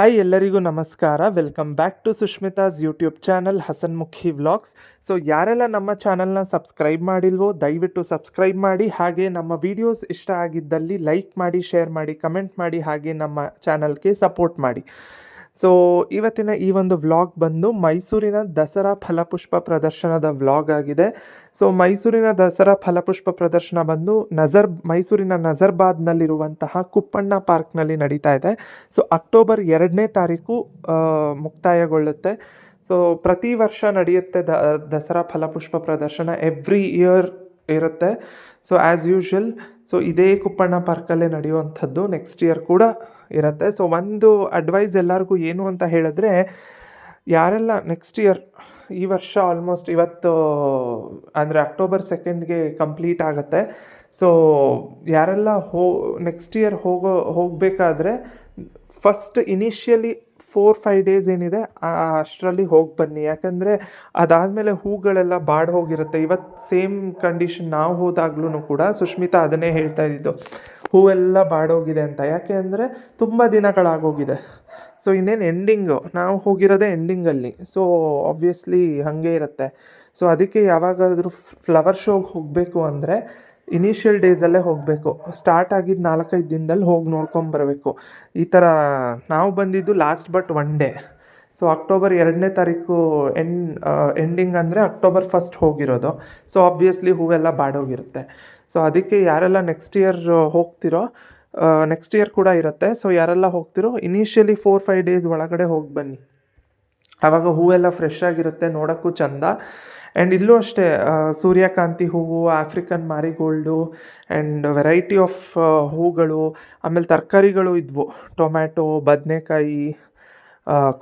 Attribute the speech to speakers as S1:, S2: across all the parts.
S1: Hi ಎಲ್ಲರಿಗೂ ನಮಸ್ಕಾರ. Welcome back to Sushmita's YouTube channel Hasanmukhi vlogs so ಯಾರೆಲ್ಲ ನಮ್ಮ ಚಾನಲ್ನ ಸಬ್ಸ್ಕ್ರೈಬ್ ಮಾಡಿಲ್ವೋ, ದಯವಿಟ್ಟು ಸಬ್ಸ್ಕ್ರೈಬ್ ಮಾಡಿ. ಹಾಗೆ ನಮ್ಮ ವಿಡಿಯೋಸ್ ಇಷ್ಟ ಆಗಿದ್ದಲ್ಲಿ ಲೈಕ್ ಮಾಡಿ ಶೇರ್ ಮಾಡಿ ಕಮೆಂಟ್ ಮಾಡಿ. ಹಾಗೆ ನಮ್ಮ ಚಾನಲ್ಗೆ ಸಪೋರ್ಟ್ ಮಾಡಿ. ಸೊ ಇವತ್ತಿನ ಈ ಒಂದು ವ್ಲಾಗ್ ಬಂದು ಮೈಸೂರಿನ ದಸರಾ ಫಲಪುಷ್ಪ ಪ್ರದರ್ಶನದ ವ್ಲಾಗ್ ಆಗಿದೆ. ಸೊ ಮೈಸೂರಿನ ದಸರಾ ಫಲಪುಷ್ಪ ಪ್ರದರ್ಶನ ಬಂದು ನಜರ್, ಮೈಸೂರಿನ ನಜರ್ಬಾದ್ನಲ್ಲಿರುವಂತಹ ಕುಪ್ಪಣ್ಣ ಪಾರ್ಕ್ನಲ್ಲಿ ನಡೀತಾ ಇದೆ. ಸೊ ಅಕ್ಟೋಬರ್ ಎರಡನೇ ತಾರೀಕು ಮುಕ್ತಾಯಗೊಳ್ಳುತ್ತೆ. ಸೊ ಪ್ರತಿ ವರ್ಷ ನಡೆಯುತ್ತೆ ದ, ದಸರಾ ಫಲಪುಷ್ಪ ಪ್ರದರ್ಶನ. ಎವ್ರಿ ಇಯರ್ ಇರುತ್ತೆ. ಸೊ ಆ್ಯಸ್ ಯೂಶ್ವಲ್ ಸೊ ಇದೇ ಕುಪ್ಪಣ್ಣ ಪಾರ್ಕಲ್ಲೇ ನಡೆಯುವಂಥದ್ದು. ನೆಕ್ಸ್ಟ್ ಇಯರ್ ಕೂಡ ಇರುತ್ತೆ. ಸೊ ಒಂದು ಅಡ್ವೈಸ್ ಎಲ್ಲರಿಗೂ ಏನು ಅಂತ ಹೇಳಿದ್ರೆ, ಯಾರೆಲ್ಲ ನೆಕ್ಸ್ಟ್ ಇಯರ್ ಈ ವರ್ಷ ಆಲ್ಮೋಸ್ಟ್ ಇವತ್ತು, ಅಂದರೆ ಅಕ್ಟೋಬರ್ ಸೆಕೆಂಡ್ಗೆ ಕಂಪ್ಲೀಟ್ ಆಗುತ್ತೆ. ಸೊ ಯಾರೆಲ್ಲ ಹೋ ನೆಕ್ಸ್ಟ್ ಇಯರ್ ಹೋಗೋ, ಹೋಗಬೇಕಾದ್ರೆ first initially four five days ಏನಿದೆ ಅಷ್ಟರಲ್ಲಿ ಹೋಗಿ ಬನ್ನಿ. ಯಾಕಂದರೆ ಅದಾದಮೇಲೆ ಹೂಗಳೆಲ್ಲ ಬಾಡ್ ಹೋಗಿರುತ್ತೆ. ಇವತ್ತು ಸೇಮ್ ಕಂಡೀಷನ್ ನಾವು ಹೋದಾಗ್ಲೂ ಕೂಡ ಸುಷ್ಮಿತಾ ಅದನ್ನೇ ಹೇಳ್ತಾ ಇದ್ದಿದ್ದು. ಹೂವೆಲ್ಲ ಬಾಡೋಗಿದೆ ಅಂತ. ಯಾಕೆ ಅಂದರೆ ತುಂಬ ದಿನಗಳಾಗೋಗಿದೆ. ಸೊ ಇನ್ನೇನು ಎಂಡಿಂಗು ನಾವು ಹೋಗಿರೋದೇ ಎಂಡಿಂಗಲ್ಲಿ ಸೊ ಆಬ್ವಿಯಸ್ಲಿ ಹಾಗೆ ಇರುತ್ತೆ. ಸೊ ಅದಕ್ಕೆ ಯಾವಾಗಾದರೂ ಫ್ಲವರ್ ಶೋಗೆ ಹೋಗಬೇಕು ಅಂದರೆ ಇನಿಷಿಯಲ್ ಡೇಸಲ್ಲೇ ಹೋಗಬೇಕು. ಸ್ಟಾರ್ಟ್ ಆಗಿದ್ದು ನಾಲ್ಕೈದು ದಿನದಲ್ಲಿ ಹೋಗಿ ನೋಡ್ಕೊಂಬರಬೇಕು ಈ ಥರ ನಾವು ಬಂದಿದ್ದು last but one day so October ಎರಡನೇ ತಾರೀಕು ಎಂಡ್ ಎಂಡಿಂಗ್ ಅಂದರೆ ಅಕ್ಟೋಬರ್ ಫಸ್ಟ್ ಹೋಗಿರೋದು. ಸೊ ಆಬ್ವಿಯಸ್ಲಿ ಹೂವೆಲ್ಲ ಬಾಡೋಗಿರುತ್ತೆ. ಸೊ ಅದಕ್ಕೆ ಯಾರೆಲ್ಲ ನೆಕ್ಸ್ಟ್ ಇಯರ್ ಹೋಗ್ತಿರೋ ನೆಕ್ಸ್ಟ್ ಇಯರ್ ಕೂಡ ಇರುತ್ತೆ. ಸೊ ಯಾರೆಲ್ಲ ಹೋಗ್ತಿರೋ ಇನಿಷಿಯಲಿ ಫೋರ್ ಫೈವ್ ಡೇಸ್ ಒಳಗಡೆ ಹೋಗಿ ಬನ್ನಿ. ಆವಾಗ ಹೂವೆಲ್ಲ ಫ್ರೆಶ್ ಆಗಿರುತ್ತೆ, ನೋಡೋಕ್ಕೂ ಚಂದ. ಆ್ಯಂಡ್ ಇಲ್ಲೂ ಅಷ್ಟೇ ಸೂರ್ಯಕಾಂತಿ ಹೂವು African marigold and variety of ಹೂಗಳು, ಆಮೇಲೆ ತರಕಾರಿಗಳು ಇದ್ವು. ಟೊಮ್ಯಾಟೊ, ಬದನೆಕಾಯಿ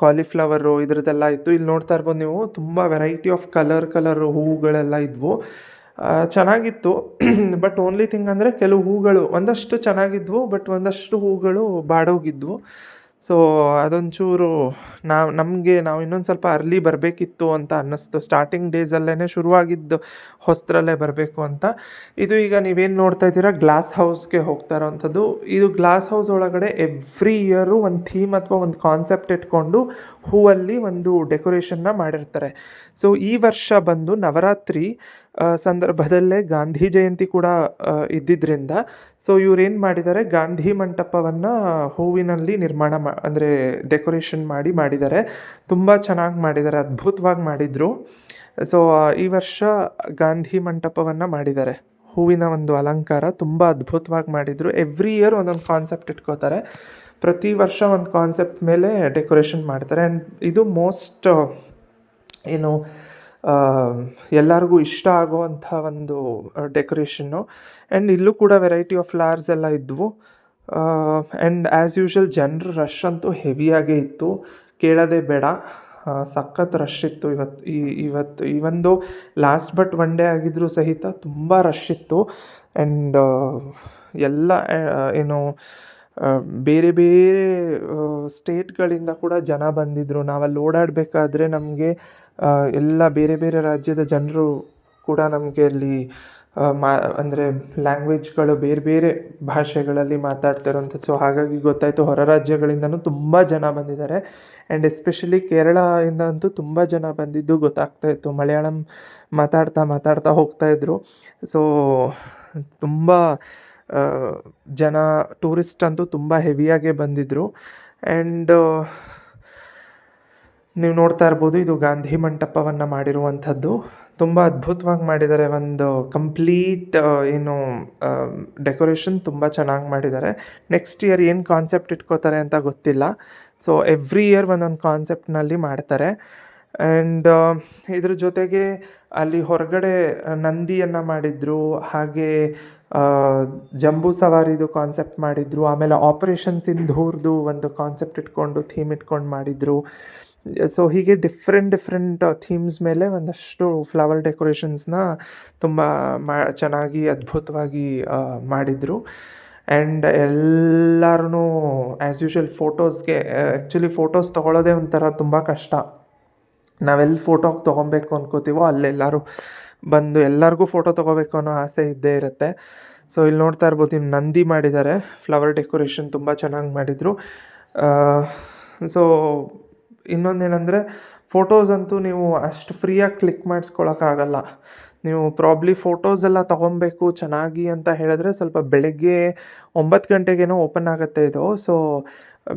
S1: ಕಾಲಿಫ್ಲವರು ಇದ್ರದ್ದೆಲ್ಲ ಇತ್ತು. ಇಲ್ಲಿ ನೋಡ್ತಾ ಇರ್ಬೋದು ನೀವು, ತುಂಬ ವೆರೈಟಿ ಆಫ್ ಕಲರ್ ಕಲರ್ ಹೂವುಗಳೆಲ್ಲ ಇದ್ವು. ಚೆನ್ನಾಗಿತ್ತು. ಬಟ್ ಓನ್ಲಿ ಥಿಂಗ್ ಅಂದರೆ, ಕೆಲವು ಹೂಗಳು ಒಂದಷ್ಟು ಚೆನ್ನಾಗಿದ್ವು ಬಟ್ ಒಂದಷ್ಟು ಹೂಗಳು ಬಾಡೋಗಿದ್ವು. ಸೊ ಅದೊಂಚೂರು ನಾವು, ನಮಗೆ ನಾವು ಇನ್ನೊಂದು ಸ್ವಲ್ಪ ಅರ್ಲಿ ಬರಬೇಕಿತ್ತು ಅಂತ ಅನ್ನಿಸ್ತು. ಸ್ಟಾರ್ಟಿಂಗ್ ಡೇಸಲ್ಲೇ ಶುರುವಾಗಿದ್ದು ಹೊಸದ್ರಲ್ಲೇ ಬರಬೇಕು ಅಂತ. ಇದು ಈಗ ನೀವೇನು ನೋಡ್ತಾ ಇದ್ದೀರಾ? ಗ್ಲಾಸ್ ಹೌಸ್ಗೆ ಹೋಗ್ತಾ ಇರೋವಂಥದ್ದು ಇದು ಗ್ಲಾಸ್ ಹೌಸ್ ಒಳಗಡೆ ಎವ್ರಿ ಇಯರು ಒಂದು ಥೀಮ್ ಅಥವಾ ಒಂದು ಕಾನ್ಸೆಪ್ಟ್ ಇಟ್ಕೊಂಡು ಹೂವಲ್ಲಿ ಒಂದು ಡೆಕೋರೇಷನ್ನ ಮಾಡಿರ್ತಾರೆ. ಸೊ ಈ ವರ್ಷ ಬಂದು ನವರಾತ್ರಿ ಸಂದರ್ಭದಲ್ಲೇ ಗಾಂಧಿ ಜಯಂತಿ ಕೂಡ ಇದ್ದಿದ್ದರಿಂದ ಸೊ ಇವರೇನು ಮಾಡಿದ್ದಾರೆ, ಗಾಂಧಿ ಮಂಟಪವನ್ನು ಹೂವಿನಲ್ಲಿ ನಿರ್ಮಾಣ ಮಾ, ಅಂದರೆ ಡೆಕೋರೇಷನ್ ಮಾಡಿ ಮಾಡಿದ್ದಾರೆ. ತುಂಬ ಚೆನ್ನಾಗಿ ಮಾಡಿದ್ದಾರೆ, ಅದ್ಭುತವಾಗಿ ಮಾಡಿದರು. ಸೊ ಈ ವರ್ಷ ಗಾಂಧಿ ಮಂಟಪವನ್ನು ಮಾಡಿದ್ದಾರೆ. ಹೂವಿನ ಒಂದು ಅಲಂಕಾರ ತುಂಬ ಅದ್ಭುತವಾಗಿ ಮಾಡಿದರು. ಎವ್ರಿ ಇಯರ್ ಒಂದೊಂದು ಕಾನ್ಸೆಪ್ಟ್ ಇಟ್ಕೋತಾರೆ. ಪ್ರತಿ ವರ್ಷ ಒಂದು ಕಾನ್ಸೆಪ್ಟ್ ಮೇಲೆ ಡೆಕೋರೇಷನ್ ಮಾಡ್ತಾರೆ. ಆ್ಯಂಡ್ ಇದು ಮೋಸ್ಟ್ ಏನು ಎಲ್ಲರಿಗೂ ಇಷ್ಟ ಆಗುವಂಥ ಒಂದು ಡೆಕೋರೇಷನ್ನು ಆ್ಯಂಡ್ ಇಲ್ಲೂ ಕೂಡ ವೆರೈಟಿ ಆಫ್ ಫ್ಲವರ್ಸ್ ಎಲ್ಲ ಇದ್ವು. ಆ್ಯಂಡ್ ಆ್ಯಸ್ ಯೂಶ್ವಲ್ ಜನರ ರಶ್ ಅಂತೂ ಹೆವಿಯಾಗೇ ಇತ್ತು. ಕೇಳೋದೇ ಬೇಡ. ಸಖತ್ ರಶ್ ಇತ್ತು. ಇವತ್ತು ಈ, ಇವತ್ತು ಒಂದು ಲಾಸ್ಟ್ ಬಟ್ ಒನ್ ಡೇ ಆಗಿದ್ರೂ ಸಹಿತ ತುಂಬ ರಶ್ ಇತ್ತು. ಆ್ಯಂಡ್ ಎಲ್ಲ ಏನು ಬೇರೆ ಬೇರೆ ಸ್ಟೇಟ್ಗಳಿಂದ ಕೂಡ ಜನ ಬಂದಿದ್ದರು ನಾವಲ್ಲಿ ಓಡಾಡಬೇಕಾದ್ರೆ ನಮಗೆ ಎಲ್ಲ ಬೇರೆ ಬೇರೆ ರಾಜ್ಯದ ಜನರು ಕೂಡ ನಮಗೆ ಅಲ್ಲಿ ಮಾ, ಅಂದರೆ ಲ್ಯಾಂಗ್ವೇಜ್ಗಳು ಬೇರೆ ಬೇರೆ ಭಾಷೆಗಳಲ್ಲಿ ಮಾತಾಡ್ತಾ ಇರೋಂಥದ್ದು ಸೊ ಹಾಗಾಗಿ ಗೊತ್ತಾಯಿತು ಹೊರ ರಾಜ್ಯಗಳಿಂದನೂ ತುಂಬ ಜನ ಬಂದಿದ್ದಾರೆ. ಆ್ಯಂಡ್ ಎಸ್ಪೆಷಲಿ ಕೇರಳದಿಂದ ಅಂತೂ ತುಂಬ ಜನ ಬಂದಿದ್ದು ಗೊತ್ತಾಗ್ತಾ ಇತ್ತು. ಮಲಯಾಳಂ ಮಾತಾಡ್ತಾ ಮಾತಾಡ್ತಾ ಹೋಗ್ತಾ ಇದ್ರು. ಸೊ ತುಂಬ ಜನ ಟೂರಿಸ್ಟ್ ಅಂತೂ ತುಂಬ ಹೆವಿಯಾಗೇ ಬಂದಿದ್ದರು ಆ್ಯಂಡ್ ನೀವು ನೋಡ್ತಾ ಇರ್ಬೋದು ಇದು ಗಾಂಧಿ ಮಂಟಪವನ್ನು ಮಾಡಿರುವಂಥದ್ದು. ತುಂಬ ಅದ್ಭುತವಾಗಿ ಮಾಡಿದ್ದಾರೆ. ಒಂದು ಕಂಪ್ಲೀಟ್ ಏನು ಡೆಕೋರೇಷನ್ ತುಂಬ ಚೆನ್ನಾಗಿ ಮಾಡಿದ್ದಾರೆ. ನೆಕ್ಸ್ಟ್ ಇಯರ್ ಏನು ಕಾನ್ಸೆಪ್ಟ್ ಇಟ್ಕೋತಾರೆ ಅಂತ ಗೊತ್ತಿಲ್ಲ. ಸೊ, ಎವ್ರಿ ಇಯರ್ ಒಂದೊಂದು ಕಾನ್ಸೆಪ್ಟ್ನಲ್ಲಿ ಮಾಡ್ತಾರೆ. ಆ್ಯಂಡ್ ಇದ್ರ ಜೊತೆಗೆ ಅಲ್ಲಿ ಹೊರಗಡೆ ನಂದಿಯನ್ನು ಮಾಡಿದರು, ಹಾಗೆ ಜಂಬೂ ಸವಾರಿದು ಕಾನ್ಸೆಪ್ಟ್ ಮಾಡಿದರು, ಆಮೇಲೆ ಆಪರೇಷನ್ ಸಿಂಧೂರ್ದು ಒಂದು ಕಾನ್ಸೆಪ್ಟ್ ಇಟ್ಕೊಂಡು ಥೀಮ್ ಇಟ್ಕೊಂಡು ಮಾಡಿದರು. ಸೊ ಹೀಗೆ ಡಿಫ್ರೆಂಟ್ ಡಿಫ್ರೆಂಟ್ ಥೀಮ್ಸ್ ಮೇಲೆ ಒಂದಷ್ಟು ಫ್ಲವರ್ ಡೆಕೋರೇಷನ್ಸ್ನ ತುಂಬ ಮಾ, ಚೆನ್ನಾಗಿ ಅದ್ಭುತವಾಗಿ ಮಾಡಿದರು. ಆ್ಯಂಡ್ ಎಲ್ಲರೂ ಆ್ಯಸ್ ಯೂಶ್ವಲ್ ಫೋಟೋಸ್ಗೆ ಆ್ಯಕ್ಚುಲಿ ಫೋಟೋಸ್ ತೊಗೊಳ್ಳೋದೇ ಒಂಥರ ತುಂಬ ಕಷ್ಟ. ನಾವೆಲ್ಲಿ ಫೋಟೋ ತೊಗೊಬೇಕು ಅನ್ಕೋತೀವೋ ಅಲ್ಲೆಲ್ಲರೂ ಬಂದು ಎಲ್ಲರಿಗೂ ಫೋಟೋ ತೊಗೋಬೇಕು ಅನ್ನೋ ಆಸೆ ಇದ್ದೇ ಇರುತ್ತೆ. ಸೊ ಇಲ್ಲಿ ನೋಡ್ತಾ ಇರ್ಬೋದು ಇನ್ನು ನಂದಿ ಮಾಡಿದ್ದಾರೆ. ಫ್ಲವರ್ ಡೆಕೋರೇಷನ್ ತುಂಬ ಚೆನ್ನಾಗಿ ಮಾಡಿದರು. ಸೊ ಇನ್ನೊಂದೇನೆಂದರೆ ಫೋಟೋಸ್ ಅಂತೂ ನೀವು ಅಷ್ಟು ಫ್ರೀಯಾಗಿ ಕ್ಲಿಕ್ ಮಾಡಿಸ್ಕೊಳಕ್ಕಾಗಲ್ಲ ನೀವು ಪ್ರಾಬ್ಲಿ ಫೋಟೋಸ್ ಎಲ್ಲ ತೊಗೊಬೇಕು, ಚೆನ್ನಾಗಿ ಅಂತ ಹೇಳಿದ್ರೆ ಸ್ವಲ್ಪ ಬೆಳಗ್ಗೆ ಒಂಬತ್ತು ಗಂಟೆಗೇನೋ ಓಪನ್ ಆಗುತ್ತೆ ಇದು. ಸೊ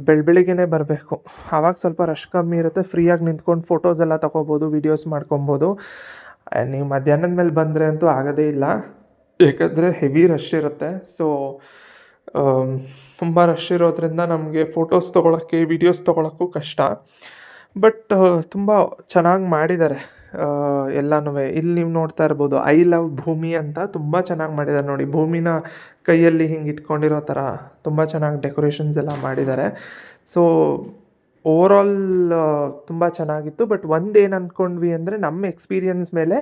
S1: ಬೆಳ ಬೆಳಿಗ್ಗೆನೇ ಬರಬೇಕು. ಆವಾಗ ಸ್ವಲ್ಪ ರಶ್ ಕಮ್ಮಿ ಇರುತ್ತೆ. ಫ್ರೀಯಾಗಿ ನಿಂತ್ಕೊಂಡು ಫೋಟೋಸ್ ಎಲ್ಲ ತೊಗೋಬೋದು ವೀಡಿಯೋಸ್ ಮಾಡ್ಕೊಬೋದು. ನೀವು ಮಧ್ಯಾಹ್ನದ ಮೇಲೆ ಬಂದರೆ ಅಂತೂ ಆಗೋದೇ ಇಲ್ಲ. ಏಕೆಂದರೆ ಹೆವಿ ರಶ್ ಇರುತ್ತೆ. ಸೊ ತುಂಬ ರಶ್ ಇರೋದ್ರಿಂದ ನಮಗೆ ಫೋಟೋಸ್ ತೊಗೊಳಕ್ಕೆ ವೀಡಿಯೋಸ್ ತೊಗೊಳಕ್ಕೂ ಕಷ್ಟ. ಬಟ್ ತುಂಬ ಚೆನ್ನಾಗಿ ಮಾಡಿದ್ದಾರೆ. ಎಲ್ಲನೂ ಇಲ್ಲಿ ನೀವು ನೋಡ್ತಾ ಇರ್ಬೋದು, ಐ ಲವ್ ಭೂಮಿ ಅಂತ ತುಂಬ ಚೆನ್ನಾಗಿ ಮಾಡಿದ್ದಾರೆ ನೋಡಿ. ಭೂಮಿನ ಕೈಯಲ್ಲಿ ಹಿಂಗೆ ಇಟ್ಕೊಂಡಿರೋ ಥರ ತುಂಬ ಚೆನ್ನಾಗಿ ಡೆಕೋರೇಷನ್ಸ್ ಎಲ್ಲ ಮಾಡಿದ್ದಾರೆ ಸೊ, ಓವರಾಲ್ ತುಂಬ ಚೆನ್ನಾಗಿತ್ತು. ಬಟ್ ಒಂದು ಏನು ಅಂದ್ಕೊಂಡ್ವಿ ಅಂದರೆ, ನಮ್ಮ ಎಕ್ಸ್ಪೀರಿಯನ್ಸ್ ಮೇಲೆ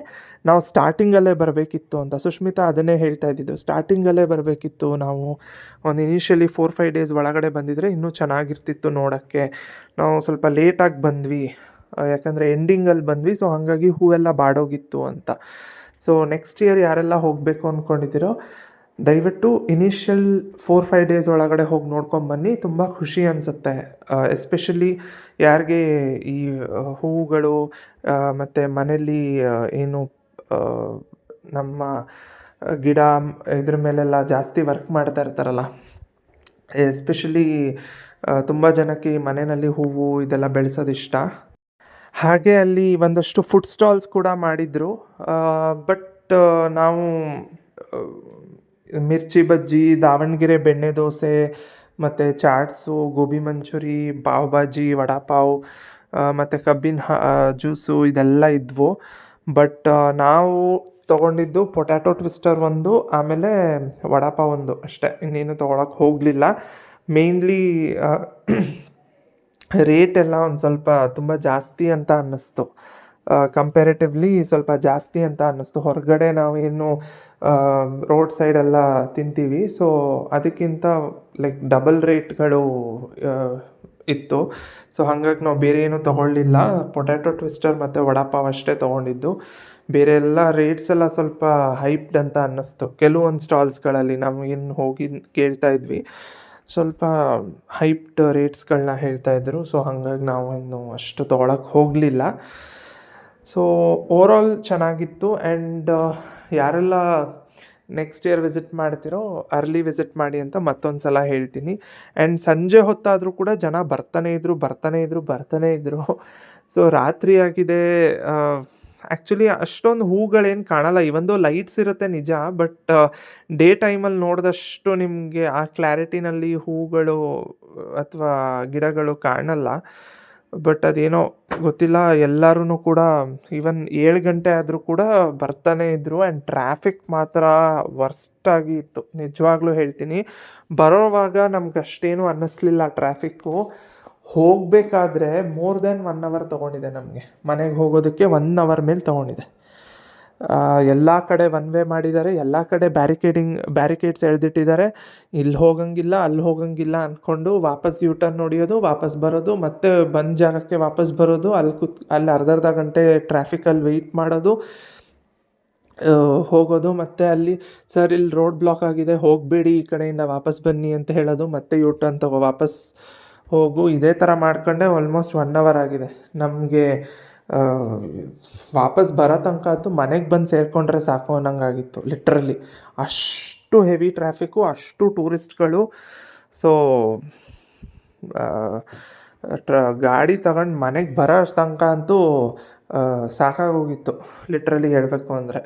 S1: ನಾವು ಸ್ಟಾರ್ಟಿಂಗಲ್ಲೇ ಬರಬೇಕಿತ್ತು ಅಂತ. ಸುಷ್ಮಿತಾ ಅದನ್ನೇ ಹೇಳ್ತಾ ಇದ್ದಿದ್ದು. ಸ್ಟಾರ್ಟಿಂಗಲ್ಲೇ ಬರಬೇಕಿತ್ತು. ನಾವು ಒಂದು ಇನಿಷಿಯಲಿ ಫೋರ್ ಫೈವ್ ಡೇಸ್ ಒಳಗಡೆ ಬಂದಿದ್ದರೆ ಇನ್ನೂ ಚೆನ್ನಾಗಿರ್ತಿತ್ತು ನೋಡೋಕ್ಕೆ. ನಾವು ಸ್ವಲ್ಪ ಲೇಟಾಗಿ ಬಂದ್ವಿ. ಯಾಕಂದರೆ ಎಂಡಿಂಗಲ್ಲಿ ಬಂದ್ವಿ ಸೊ ಹಾಗಾಗಿ ಹೂವೆಲ್ಲ ಬಾಡೋಗಿತ್ತು ಅಂತ. ಸೊ ನೆಕ್ಸ್ಟ್ ಇಯರ್ ಯಾರೆಲ್ಲ ಹೋಗಬೇಕು ಅಂದ್ಕೊಂಡಿದ್ದೀರೋ ದಯವಿಟ್ಟು ಇನಿಷಿಯಲ್ ಫೋರ್ ಫೈವ್ ಡೇಸ್ ಒಳಗಡೆ ಹೋಗಿ ನೋಡ್ಕೊಂಬನ್ನಿ ತುಂಬ ಖುಷಿ ಅನಿಸುತ್ತೆ. ಎಸ್ಪೆಷಲಿ ಯಾರಿಗೆ ಈ ಹೂವುಗಳು ಮತ್ತು ಮನೇಲಿ ಏನು ನಮ್ಮ ಗಿಡ, ಇದ್ರ ಮೇಲೆಲ್ಲ ಜಾಸ್ತಿ ವರ್ಕ್ ಮಾಡ್ತಾ ಇರ್ತಾರಲ್ಲ ಎಸ್ಪೆಷಲಿ ತುಂಬ ಜನಕ್ಕೆ ಮನೆಯಲ್ಲಿ ಹೂವು ಇದೆಲ್ಲ ಬೆಳೆಸೋದು ಇಷ್ಟ. ಹಾಗೆ ಅಲ್ಲಿ ಒಂದಷ್ಟು ಫುಡ್ ಸ್ಟಾಲ್ಸ್ ಕೂಡ ಮಾಡಿದರು. ಬಟ್ ನಾವು ಮಿರ್ಚಿ ಬಜ್ಜಿ, ದಾವಣಗೆರೆ ಬೆಣ್ಣೆ ದೋಸೆ, ಮತ್ತು ಚಾಟ್ಸು, ಗೋಬಿ ಮಂಚೂರಿ, ಪಾವ್ ಭಾಜಿ, ವಡಾಪಾವ್ ಮತ್ತು ಕಬ್ಬಿನ ಜ್ಯೂಸು ಇದೆಲ್ಲ ಇದ್ವು. ಬಟ್ ನಾವು ತೊಗೊಂಡಿದ್ದು ಪೊಟ್ಯಾಟೊ ಟ್ವಿಸ್ಟರ್ ಒಂದು, ಆಮೇಲೆ ವಡಾಪಾವ್ ಒಂದು ಅಷ್ಟೇ. ಇನ್ನೇನು ತೊಗೊಳಕ್ಕೆ ಹೋಗಲಿಲ್ಲ. ಮೇಯ್ನ್ಲಿ ರೇಟ್ ಎಲ್ಲ ಒಂದು ಸ್ವಲ್ಪ ತುಂಬ ಜಾಸ್ತಿ ಅಂತ ಅನ್ನಿಸ್ತು. ಕಂಪ್ಯಾರಿಟಿವ್ಲಿ ಸ್ವಲ್ಪ ಜಾಸ್ತಿ ಅಂತ ಅನ್ನಿಸ್ತು. ಹೊರಗಡೆ ನಾವು ಏನು ರೋಡ್ ಸೈಡೆಲ್ಲ ತಿಂತೀವಿ. ಸೊ ಅದಕ್ಕಿಂತ ಲೈಕ್ ಡಬಲ್ ರೇಟ್ಗಳು ಇತ್ತು. ಸೊ ಹಾಗಾಗಿ ನಾವು ಬೇರೆ ಏನೂ ತೊಗೊಳ್ಳಿಲ್ಲ. ಪೊಟ್ಯಾಟೊ ಟ್ವಿಸ್ಟರ್ ಮತ್ತು ವಡಾಪಾವ್ ಅಷ್ಟೇ ತೊಗೊಂಡಿದ್ದು. ಬೇರೆ ಎಲ್ಲ ರೇಟ್ಸ್ ಎಲ್ಲ ಸ್ವಲ್ಪ ಹೈಪ್ಡ್ ಅಂತ ಅನ್ನಿಸ್ತು. ಕೆಲವೊಂದು ಸ್ಟಾಲ್ಸ್ಗಳಲ್ಲಿ ನಾವು ಏನು ಹೋಗಿ ಕೇಳ್ತಾ ಇದ್ವಿ. ಸ್ವಲ್ಪ ಹೈಪ್ಡ್ ರೇಟ್ಸ್ಗಳನ್ನ ಹೇಳ್ತಾ ಇದ್ದರು ಸೊ ಹಾಗಾಗಿ ನಾವು ಇನ್ನು ಅಷ್ಟು ತೊಗೊಳಕ್ಕೆ ಹೋಗಲಿಲ್ಲ. ಸೊ ಓವರಾಲ್ ಚೆನ್ನಾಗಿತ್ತು. ಆ್ಯಂಡ್ ಯಾರೆಲ್ಲ ನೆಕ್ಸ್ಟ್ ಇಯರ್ ವಿಸಿಟ್ ಮಾಡ್ತಿರೋ ಅರ್ಲಿ ವಿಸಿಟ್ ಮಾಡಿ ಅಂತ ಮತ್ತೊಂದು ಸಲ ಹೇಳ್ತೀನಿ. ಆ್ಯಂಡ್ ಸಂಜೆ ಹೊತ್ತಾದರೂ ಕೂಡ ಜನ ಬರ್ತಾನೆ ಇದ್ದರು ಬರ್ತಾನೆ ಇದ್ದರು ಬರ್ತಾನೆ ಇದ್ದರು ಸೊ ರಾತ್ರಿ ಆಗಿದೆ ಆ್ಯಕ್ಚುಲಿ ಅಷ್ಟೊಂದು ಹೂಗಳೇನು ಕಾಣಲ್ಲ. ಇವೊಂದು ಲೈಟ್ಸ್ ಇರುತ್ತೆ ನಿಜ ಬಟ್ ಡೇ ಟೈಮಲ್ಲಿ ನೋಡಿದಷ್ಟು ನಿಮಗೆ ಆ ಕ್ಲಾರಿಟಿನಲ್ಲಿ ಹೂಗಳು, ಅಥವಾ ಗಿಡಗಳು ಕಾಣಲ್ಲ. ಬಟ್ ಅದೇನೋ ಗೊತ್ತಿಲ್ಲ ಎಲ್ಲರೂ ಕೂಡ ಈವನ್ ಏಳು ಗಂಟೆ ಆದರೂ ಕೂಡ ಬರ್ತಾನೆ ಇದ್ದರು ಆ್ಯಂಡ್ ಟ್ರಾಫಿಕ್ ಮಾತ್ರ ವರ್ಸ್ಟಾಗಿ ಇತ್ತು. ನಿಜವಾಗ್ಲೂ ಹೇಳ್ತೀನಿ. ಬರೋವಾಗ ನಮ್ಗೆ ಅಷ್ಟೇನು ಅನ್ನಿಸ್ಲಿಲ್ಲ ಟ್ರಾಫಿಕ್ಕು ಹೋಗಬೇಕಾದ್ರೆ ಮೋರ್ ದೆನ್ ಒನ್ ಅವರ್ ತೊಗೊಂಡಿದೆ ನಮಗೆ. ಮನೆಗೆ ಹೋಗೋದಕ್ಕೆ ಒನ್ ಅವರ್ ಮೇಲೆ ತೊಗೊಂಡಿದೆ. ಎಲ್ಲ ಕಡೆ ಒನ್ ವೇ ಮಾಡಿದ್ದಾರೆ, ಎಲ್ಲ ಕಡೆ ಬ್ಯಾರಿಕೇಡಿಂಗ್ ಬ್ಯಾರಿಕೇಡ್ಸ್ ಎಳೆದಿಟ್ಟಿದ್ದಾರೆ. ಇಲ್ಲಿ ಹೋಗಂಗಿಲ್ಲ ಅಲ್ಲಿ ಹೋಗಂಗಿಲ್ಲ ಅಂದ್ಕೊಂಡು ವಾಪಸ್ ಯೂ ಟರ್ನ್ ಹೊಡಿಯೋದು ವಾಪಸ್ ಬರೋದು, ಮತ್ತೆ ಬಂದ ಜಾಗಕ್ಕೆ ವಾಪಸ್ ಬರೋದು ಅಲ್ಲಿ ಕುತ್ ಅಲ್ಲಿ ಅರ್ಧ ಅರ್ಧ ಗಂಟೆ ಟ್ರಾಫಿಕಲ್ಲಿ ವೆಯ್ಟ್ ಮಾಡೋದು ಹೋಗೋದು, ಮತ್ತು ಅಲ್ಲಿ, ಸರ್ ಇಲ್ಲಿ ರೋಡ್ ಬ್ಲಾಕ್ ಆಗಿದೆ, ಹೋಗಬೇಡಿ ಈ ಕಡೆಯಿಂದ ವಾಪಸ್ ಬನ್ನಿ ಅಂತ ಹೇಳೋದು, ಮತ್ತೆ ಯೂ ಟರ್ನ್ ತಗೋ, ವಾಪಸ್ ಹೋಗು, ಇದೇ ಥರ ಮಾಡ್ಕೊಂಡೆ ಆಲ್ಮೋಸ್ಟ್ ಒನ್ ಅವರ್ ಆಗಿದೆ. ನಮಗೆ ವಾಪಸ್ ಬರೋ ತನಕ ಅಂತೂ ಮನೆಗೆ ಬಂದು ಸೇರಿಕೊಂಡ್ರೆ ಸಾಕು ಅನ್ನೋಂಗಾಗಿತ್ತು ಲಿಟ್ರಲಿ ಅಷ್ಟು ಹೆವಿ ಟ್ರಾಫಿಕ್ಕು ಅಷ್ಟು ಟೂರಿಸ್ಟ್ಗಳು ಸೊ ಟ್ರ, ಗಾಡಿ ತಗೊಂಡು ಮನೆಗೆ ಬರೋ ತನಕ ಅಂತೂ ಸಾಕಾಗೋಗಿತ್ತು ಲಿಟ್ರಲಿ ಹೇಳಬೇಕು ಅಂದರೆ.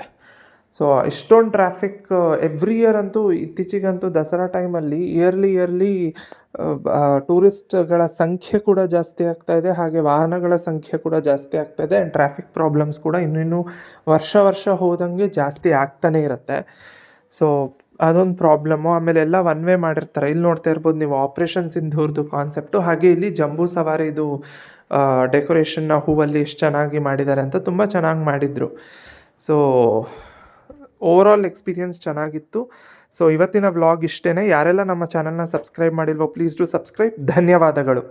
S1: ಸೊ ಇಷ್ಟೊಂದು ಟ್ರಾಫಿಕ್ ಎವ್ರಿ ಇಯರ್ ಅಂತೂ, ಇತ್ತೀಚಿಗಂತೂ ದಸರಾ ಟೈಮಲ್ಲಿ ಇಯರ್ಲಿ ಇಯರ್ಲಿ ಟೂರಿಸ್ಟ್ಗಳ ಸಂಖ್ಯೆ ಕೂಡ ಜಾಸ್ತಿ ಆಗ್ತಾ ಇದೆ. ಹಾಗೆ ವಾಹನಗಳ ಸಂಖ್ಯೆ ಕೂಡ ಜಾಸ್ತಿ ಆಗ್ತಾ ಇದೆ. ಆ್ಯಂಡ್ ಟ್ರಾಫಿಕ್ ಪ್ರಾಬ್ಲಮ್ಸ್ ಕೂಡ ಇನ್ನಿನ್ನೂ ವರ್ಷ ವರ್ಷ ಹೋದಂಗೆ ಜಾಸ್ತಿ ಆಗ್ತಾನೆ ಇರುತ್ತೆ. ಸೊ ಅದೊಂದು ಪ್ರಾಬ್ಲಮ್ಮು ಆಮೇಲೆ ಎಲ್ಲ ಒನ್ ವೇ ಮಾಡಿರ್ತಾರೆ. ಇಲ್ಲಿ ನೋಡ್ತಾ ಇರ್ಬೋದು ನೀವು ಆಪ್ರೇಷನ್ ಸಿಂಧೂರ್ದು ಕಾನ್ಸೆಪ್ಟು ಹಾಗೆ ಇಲ್ಲಿ ಜಂಬೂ ಸವಾರಿದು ಡೆಕೋರೇಷನ್ನ ಹೂವಲ್ಲಿ ಎಷ್ಟು ಚೆನ್ನಾಗಿ ಮಾಡಿದ್ದಾರೆ ಅಂತ ತುಂಬ ಚೆನ್ನಾಗಿ ಮಾಡಿದರು. ಸೊ ಓವರಾಲ್ ಎಕ್ಸ್ಪೀರಿಯನ್ಸ್ ಚೆನ್ನಾಗಿತ್ತು. ಸೊ ಇವತ್ತಿನ ವ್ಲಾಗ್ ಇಷ್ಟೇ ಯಾರೆಲ್ಲ ನಮ್ಮ ಚಾನಲ್ನ ಸಬ್ಸ್ಕ್ರೈಬ್ ಮಾಡಿಲ್ವೋ ಪ್ಲೀಸ್ ಟು ಸಬ್ಸ್ಕ್ರೈಬ್ ಧನ್ಯವಾದಗಳು.